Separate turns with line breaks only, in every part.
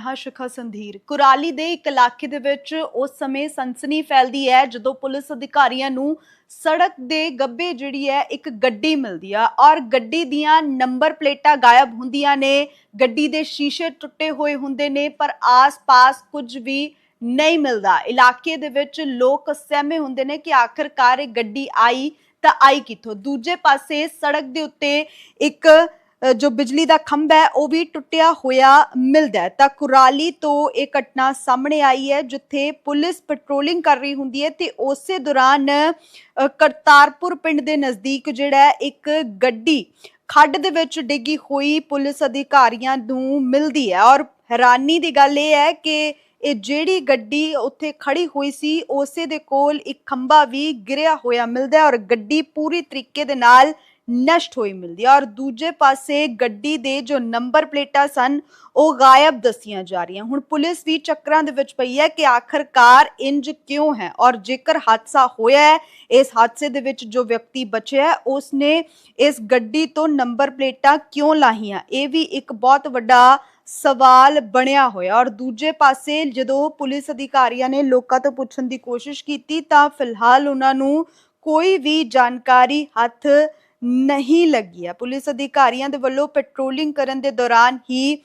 ਹਾਂ ਸ਼ਿਖਾ ਸੰਧੀਰ। ਕੁਰਾਲੀ ਦੇ ਇੱਕ ਇਲਾਕੇ ਦੇ ਵਿੱਚ ਉਸ ਸਮੇਂ ਸਨਸਨੀ ਫੈਲਦੀ ਹੈ, ਜਦੋਂ ਪੁਲਿਸ ਅਧਿਕਾਰੀਆਂ ਨੂੰ ਸੜਕ ਦੇ ਗੱਬੇ ਜਿਹੜੀ ਹੈ, ਇੱਕ ਗੱਡੀ ਮਿਲਦੀ ਆ ਔਰ ਗੱਡੀ ਦੀਆਂ ਨੰਬਰ ਪਲੇਟਾਂ ਗਾਇਬ ਹੁੰਦੀਆਂ ਨੇ, ਗੱਡੀ ਦੇ ਸ਼ੀਸ਼ੇ ਟੁੱਟੇ ਹੋਏ ਹੁੰਦੇ ਨੇ, ਪਰ ਆਸ-ਪਾਸ ਕੁਝ ਵੀ ਨਹੀਂ ਮਿਲਦਾ। ਇਲਾਕੇ ਦੇ ਵਿੱਚ ਲੋਕ ਸਹਿਮੇ ਹੁੰਦੇ ਨੇ ਕਿ ਆਖਰਕਾਰ ਇਹ ਗੱਡੀ ਆਈ ਤਾਂ ਆਈ ਕਿੱਥੋਂ? ਦੂਜੇ ਪਾਸੇ ਸੜਕ ਦੇ ਉੱਤੇ ਇੱਕ ਜੋ ਬਿਜਲੀ ਦਾ ਖੰਭਾ ਹੈ, ਉਹ ਵੀ ਟੁੱਟਿਆ ਹੋਇਆ ਮਿਲਦਾ ਹੈ। ਤਾਂ ਕੁਰਾਲੀ ਤੋਂ ਇਹ ਘਟਨਾ ਸਾਹਮਣੇ ਆਈ ਹੈ, ਜਿੱਥੇ ਪੁਲਿਸ ਪੈਟਰੋਲਿੰਗ ਕਰ ਰਹੀ ਹੁੰਦੀ ਹੈ ਤੇ ਉਸੇ ਦੌਰਾਨ ਕਰਤਾਰਪੁਰ ਪਿੰਡ ਦੇ ਨਜ਼ਦੀਕ ਜਿਹੜਾ ਇੱਕ ਗੱਡੀ ਖੱਡ ਦੇ ਵਿੱਚ ਡਿੱਗੀ ਹੋਈ ਪੁਲਿਸ ਅਧਿਕਾਰੀਆਂ ਨੂੰ ਮਿਲਦੀ ਹੈ। ਔਰ ਹੈਰਾਨੀ ਦੀ ਗੱਲ ਇਹ ਹੈ ਕਿ ਇਹ ਜਿਹੜੀ ਗੱਡੀ ਉੱਥੇ ਖੜੀ ਹੋਈ ਸੀ, ਉਸੇ ਦੇ ਕੋਲ ਇੱਕ ਖੰਭਾ ਵੀ ਗਿਰਿਆ ਹੋਇਆ ਮਿਲਦਾ ਔਰ ਗੱਡੀ ਪੂਰੀ ਤਰੀਕੇ ਦੇ ਨਾਲ ਨਸ਼ਟ ਹੋਈ ਮਿਲਦੀ ਹੈ। ਔਰ ਦੂਜੇ ਪਾਸੇ ਗੱਡੀ ਦੇ ਜੋ ਨੰਬਰ ਪਲੇਟਾਂ ਸਨ, ਉਹ ਗਾਇਬ ਦੱਸੀਆਂ ਜਾ ਰਹੀਆਂ। ਹੁਣ ਪੁਲਿਸ ਵੀ ਚੱਕਰਾਂ ਦੇ ਵਿੱਚ ਪਈ ਹੈ ਕਿ ਆਖਰਕਾਰ ਇੰਜ ਕਿਉਂ ਹੈ? ਔਰ ਜੇਕਰ ਹਾਦਸਾ ਹੋਇਆ ਹੈ, ਇਸ ਹਾਦਸੇ ਦੇ ਵਿੱਚ ਜੋ ਵਿਅਕਤੀ ਬਚਿਆ ਹੈ, ਉਸਨੇ ਇਸ ਗੱਡੀ ਤੋਂ ਨੰਬਰ ਪਲੇਟਾਂ ਕਿਉਂ ਲਾਹੀਆਂ? ਇਹ ਵੀ ਇੱਕ ਬਹੁਤ ਵੱਡਾ ਸਵਾਲ ਬਣਿਆ ਹੋਇਆ। ਔਰ ਦੂਜੇ ਪਾਸੇ ਜਦੋਂ ਪੁਲਿਸ ਅਧਿਕਾਰੀਆਂ ਨੇ ਲੋਕਾਂ ਤੋਂ ਪੁੱਛਣ ਦੀ ਕੋਸ਼ਿਸ਼ ਕੀਤੀ, ਤਾਂ ਫਿਲਹਾਲ ਉਹਨਾਂ ਨੂੰ ਕੋਈ ਵੀ ਜਾਣਕਾਰੀ ਹੱਥ ਨਹੀਂ ਲੱਗੀ ਹੈ। ਪੁਲਿਸ ਅਧਿਕਾਰੀਆਂ ਦੇ ਵੱਲੋਂ ਪੈਟਰੋਲਿੰਗ ਕਰਨ ਦੇ ਦੌਰਾਨ ਹੀ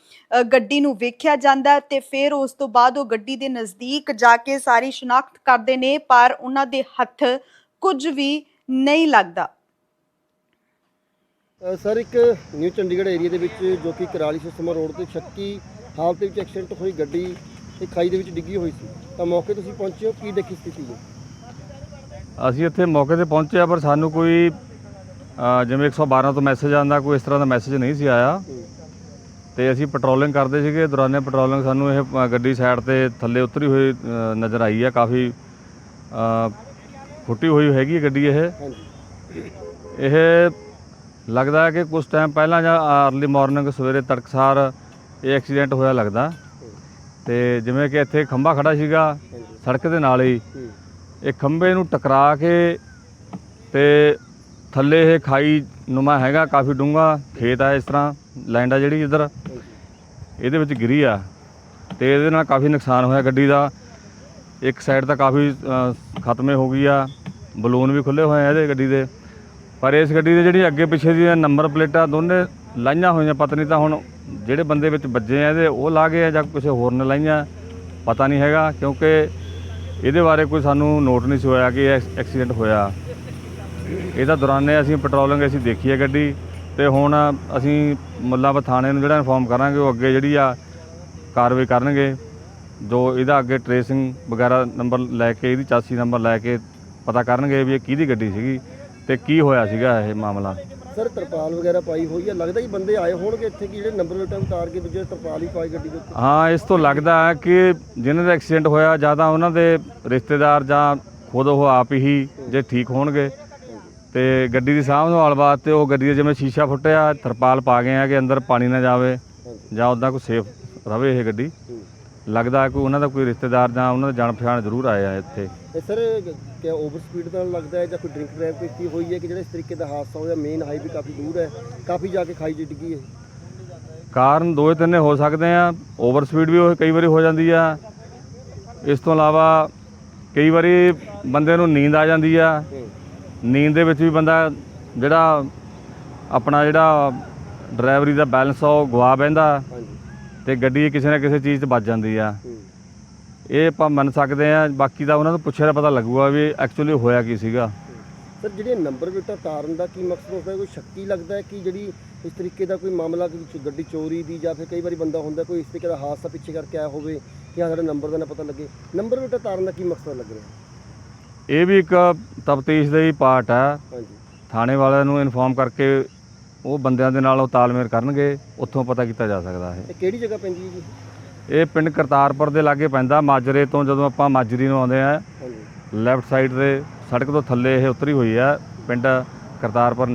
ਗੱਡੀ ਨੂੰ ਵੇਖਿਆ ਜਾਂਦਾ ਤੇ ਫਿਰ ਉਸ ਤੋਂ ਬਾਅਦ ਉਹ ਗੱਡੀ ਦੇ ਨਜ਼ਦੀਕ ਜਾ ਕੇ ਸਾਰੀ ਸ਼ਨਾਖਤ ਕਰਦੇ ਨੇ ਪਰ ਉਹਨਾਂ ਦੇ ਹੱਥ ਕੁਝ ਵੀ ਨਹੀਂ ਲੱਗਦਾ।
ਸਰ ਇੱਕ ਨਿਊ ਚੰਡੀਗੜ੍ਹ ਏਰੀਆ ਦੇ ਵਿੱਚ ਜੋ ਕਿ ਕਰਾਲੀ ਸਿਸਮਾ ਰੋਡ ਤੇ ਸ਼ੱਕੀ ਹਾਲਤ ਵਿੱਚ ਐਕਸੀਡੈਂਟ ਹੋਈ ਗੱਡੀ ਇੱਕ ਖਾਈ ਦੇ ਵਿੱਚ ਡਿੱਗੀ ਹੋਈ ਸੀ। ਤਾਂ ਮੌਕੇ ਤੁਸੀਂ ਪਹੁੰਚੇ ਹੋ ਕੀ ਦੇਖੀ ਸਥਿਤੀ ਹੈ?
ਅਸੀਂ ਇੱਥੇ ਮੌਕੇ ਤੇ ਪਹੁੰਚੇ ਆ ਪਰ ਸਾਨੂੰ ਕੋਈ ਜਿਵੇਂ 112 ਤੋਂ ਮੈਸੇਜ ਆਉਂਦਾ ਕੋਈ ਇਸ ਤਰ੍ਹਾਂ ਦਾ ਮੈਸੇਜ ਨਹੀਂ ਸੀ ਆਇਆ। ਤੇ ਅਸੀਂ ਪੈਟਰੋਲਿੰਗ ਕਰਦੇ ਸੀਗੇ ਦੌਰਾਨੇ ਪੈਟਰੋਲਿੰਗ ਸਾਨੂੰ ਇਹ ਗੱਡੀ ਸਾਈਡ ਤੇ ਥੱਲੇ ਉਤਰੀ ਹੋਈ ਨਜ਼ਰ ਆਈ ਆ। ਕਾਫੀ ਫੁੱਟੀ ਹੋਈ ਹੈਗੀ ਗੱਡੀ ਇਹ। ਇਹ ਲੱਗਦਾ ਕਿ ਕੁਝ ਟਾਈਮ ਪਹਿਲਾਂ ਜਾਂ ਅਰਲੀ ਮਾਰਨਿੰਗ ਸਵੇਰੇ ਤੜਕਸਾਰ ਇਹ ਐਕਸੀਡੈਂਟ ਹੋਇਆ ਲੱਗਦਾ। ਤੇ ਜਿਵੇਂ ਕਿ ਇੱਥੇ ਖੰਭਾ ਖੜਾ ਸੀਗਾ ਸੜਕ ਦੇ ਨਾਲ ਹੀ।
ਹੂੰ।
ਇਹ ਖੰਭੇ ਨੂੰ ਟਕਰਾ ਕੇ ਤੇ ਥੱਲੇ ਇਹ ਖਾਈ ਨੁਮਾ ਹੈਗਾ ਕਾਫੀ ਡੂੰਘਾ ਖੇਤ ਆ ਇਸ ਤਰ੍ਹਾਂ ਲੈਂਡ ਆ ਜਿਹੜੀ ਇੱਧਰ। ਇਹਦੇ ਵਿੱਚ ਗਿਰੀ ਆ ਤੇ ਇਹਦੇ ਨਾਲ ਕਾਫੀ ਨੁਕਸਾਨ ਹੋਇਆ ਗੱਡੀ ਦਾ। ਇੱਕ ਸਾਈਡ ਤਾਂ ਕਾਫੀ ਅ, ਖਤਮੇ ਹੋ ਗਈ ਆ ਬਲੂਨ ਵੀ ਖੁੱਲੇ ਹੋਏ ਆ ਇਹਦੇ ਗੱਡੀ ਦੇ। ਪਰ ਇਸ ਗੱਡੀ ਦੇ ਜਿਹੜੀ ਅੱਗੇ ਪਿੱਛੇ ਦੀਆਂ ਨੰਬਰ ਪਲੇਟਾਂ ਦੋਨੇ ਲਾਈਆਂ ਹੋਈਆਂ ਪਤਾ ਨਹੀਂ ਤਾਂ ਹੁਣ ਜਿਹੜੇ ਬੰਦੇ ਵਿੱਚ ਵੱਜੇ ਆ ਇਹਦੇ ਉਹ ਲਾ ਗਏ ਆ ਜਾਂ ਕਿਸੇ ਹੋਰ ਨੇ ਲਾਈਆਂ ਪਤਾ ਨਹੀਂ ਹੈਗਾ ਕਿਉਂਕਿ ਇਹਦੇ ਬਾਰੇ ਕੋਈ ਸਾਨੂੰ ਨੋਟ ਨਹੀਂ ਸੀ ਹੋਇਆ ਕਿ ਇਹ ਐਕਸੀਡੈਂਟ ਹੋਇਆ। ਇਹਦਾ ਦੌਰਾਨੇ ਅਸੀਂ ਪੈਟਰੋਲਿੰਗ ਅਸੀਂ ਦੇਖੀ ਹੈ ਗੱਡੀ ਤੇ ਹੁਣ ਅਸੀਂ ਮੁੱਲਾਂਪੁਰ ਥਾਣੇ ਨੂੰ ਜਿਹੜਾ ਇਨਫੋਰਮ ਕਰਾਂਗੇ ਉਹ ਅੱਗੇ ਜਿਹੜੀ ਆ ਕਾਰਵਾਈ ਕਰਨਗੇ। ਜੋ ਇਹਦਾ ਅੱਗੇ ਟਰੇਸਿੰਗ ਵਗੈਰਾ ਨੰਬਰ ਲੈ ਕੇ ਇਹਦੀ ਚਾਸੀ ਨੰਬਰ ਲੈ ਕੇ ਪਤਾ ਕਰਨਗੇ ਵੀ ਇਹ ਕਿਹਦੀ ਗੱਡੀ ਸੀਗੀ ਤੇ ਕੀ ਹੋਇਆ ਸੀਗਾ ਇਹ ਮਾਮਲਾ।
ਸਰ ਤਰਪਾਲ ਵਗੈਰਾ ਪਾਈ ਹੋਈ ਹੈ ਲੱਗਦਾ ਕਿ ਬੰਦੇ ਆਏ ਹੋਣਗੇ ਇੱਥੇ ਕਿ ਜਿਹੜੇ ਨੰਬਰ ਪਲੇਟਾਂ ਉਤਾਰ ਕੇ ਦੂਜੇ ਤਰਪਾਲ ਹੀ ਪਾਈ ਗੱਡੀ ਦੇ ਉੱਤੇ।
ਹਾਂ ਇਸ ਤੋਂ ਲੱਗਦਾ ਹੈ ਕਿ ਜਿਨ੍ਹਾਂ ਦਾ ਐਕਸੀਡੈਂਟ ਹੋਇਆ ਜਾਂ ਉਹਨਾਂ ਦੇ ਰਿਸ਼ਤੇਦਾਰ ਜਾਂ ਖੁਦ ਉਹ ਆਪ ਹੀ ਜੇ ਠੀਕ ਹੋਣਗੇ। ਤੇ ਗੱਡੀ ਦੀ ਸਾਂਭ ਸੰਭਾਲ ਵਾਸਤੇ ਉਹ ਗੱਡੀ ਦੇ ਜਿਵੇਂ ਸ਼ੀਸ਼ਾ ਫੁੱਟਿਆ ਤਰਪਾਲ ਪਾ ਗਏ ਆ ਕਿ ਅੰਦਰ ਪਾਣੀ ਨਾ ਜਾਵੇ ਜਾਂ ਉਦਾਂ ਕੋਈ ਸੇਫ ਰਵੇ ਇਹ ਗੱਡੀ
ਹੂੰ।
ਲੱਗਦਾ ਹੈ ਕੋਈ ਉਹਨਾਂ ਦਾ ਕੋਈ ਰਿਸ਼ਤੇਦਾਰ ਜਾਂ ਉਹਨਾਂ ਦਾ ਜਾਣ ਪਛਾਣ ਜ਼ਰੂਰ ਆਏ ਆ ਇੱਥੇ
ਇਹ ਸਰ ਕਿ ਓਵਰ ਸਪੀਡ ਨਾਲ ਲੱਗਦਾ ਹੈ ਜਾਂ ਕੋਈ ਡਰਿੰਕ ਡਰਾਈਵ ਕੀਤੀ ਹੋਈ ਹੈ ਕਿ ਜਿਹੜਾ ਇਸ ਤਰੀਕੇ ਦਾ ਹਾਦਸਾ ਹੋਇਆ ਮੇਨ ਹਾਈਵੇ ਕਾਫੀ ਦੂਰ ਹੈ ਕਾਫੀ ਜਾ ਕੇ ਖਾਈ 'ਚ ਡਿੱਗੀ ਹੈ
ਕਾਰਨ ਦੋ ਤਿੰਨੇ ਹੋ ਸਕਦੇ ਆ ਓਵਰ ਸਪੀਡ ਵੀ ਉਹ ਕਈ ਵਾਰੀ ਹੋ ਜਾਂਦੀ ਆ ਇਸ ਤੋਂ ਇਲਾਵਾ ਕਈ ਵਾਰੀ ਬੰਦੇ ਨੂੰ ਨੀਂਦ ਆ ਜਾਂਦੀ ਆ
ਹੂੰ।
ਨੀਂਦ ਦੇ ਵਿੱਚ ਵੀ ਬੰਦਾ ਜਿਹੜਾ ਆਪਣਾ ਜਿਹੜਾ ਡਰਾਈਵਰੀ ਦਾ ਬੈਲੈਂਸ ਆ ਉਹ ਗਵਾ
ਹਾਂਜੀ।
ਤੇ ਗੱਡੀ ਕਿਸੇ ਨਾ ਕਿਸੇ ਚੀਜ਼ 'ਚ ਵੱਜ ਜਾਂਦੀ ਆ। ਇਹ ਆਪਾਂ ਮੰਨ ਸਕਦੇ ਆ ਬਾਕੀ ਦਾ ਉਹਨਾਂ ਤੋਂ ਪੁੱਛਿਆ ਤਾਂ ਪਤਾ ਲੱਗੂਗਾ ਵੀ ਐਕਚੁਅਲੀ ਹੋਇਆ ਕੀ ਸੀਗਾ।
ਸਰ ਜਿਹੜੇ ਨੰਬਰ ਪਲੇਟਾਂ ਤਾਰਨ ਦਾ ਕੀ ਮਕਸਦ ਹੁੰਦਾ ਹੈ ਕੋਈ ਸ਼ੱਕੀ ਲੱਗਦਾ ਹੈ ਕਿ ਜਿਹੜੀ ਇਸ ਤਰੀਕੇ ਦਾ ਕੋਈ ਮਾਮਲਾ ਕੋਈ ਗੱਡੀ ਚੋਰੀ ਦੀ ਜਾਂ ਫਿਰ ਕਈ ਵਾਰੀ ਬੰਦਾ ਹੁੰਦਾ ਕੋਈ ਇਸ ਤਰੀਕੇ ਦਾ ਹਾਦਸਾ ਪਿੱਛੇ ਕਰਕੇ ਆਇਆ ਹੋਵੇ ਕਿ ਹਾਂ ਸਾਡਾ ਨੰਬਰ ਦਾ ਨਾ ਪਤਾ ਲੱਗੇ? ਨੰਬਰ ਪਲੇਟਾਂ ਤਾਰਨ ਦਾ ਕੀ ਮਕਸਦ ਲੱਗ ਰਿਹਾ?
ਇਹ ਵੀ ਇੱਕ ਤਫਤੀਸ਼ ਦਾ ਹੀ ਪਾਰਟ ਹੈ
ਹਾਂਜੀ।
ਥਾਣੇ ਵਾਲਿਆਂ ਨੂੰ ਇਨਫੋਰਮ ਕਰਕੇ ਉਹ ਬੰਦਿਆਂ ਦੇ ਨਾਲ ਉਹ ਤਾਲਮੇਲ ਕਰਨਗੇ ਉੱਥੋਂ ਪਤਾ ਕੀਤਾ ਜਾ ਸਕਦਾ ਹੈ
ਇਹ ਕਿਹੜੀ ਜਗ੍ਹਾ ਪੈਂਦੀ ਹੈ ਜੀ?
ਇਹ ਪਿੰਡ ਕਰਤਾਰਪੁਰ ਦੇ ਲਾਗੇ ਪੈਂਦਾ ਮਾਜਰੇ ਤੋਂ ਜਦੋਂ ਆਪਾਂ ਮਾਜਰੀ ਨੂੰ ਆਉਂਦੇ ਆ
ਹਾਂਜੀ।
ਲੈਫਟ ਸਾਈਡ ਤੇ ਸੜਕ ਤੋਂ ਥੱਲੇ ਇਹ ਉਤਰੀ ਹੋਈ ਆ ਪਿੰਡ ਕਰਤਾਰਪੁਰ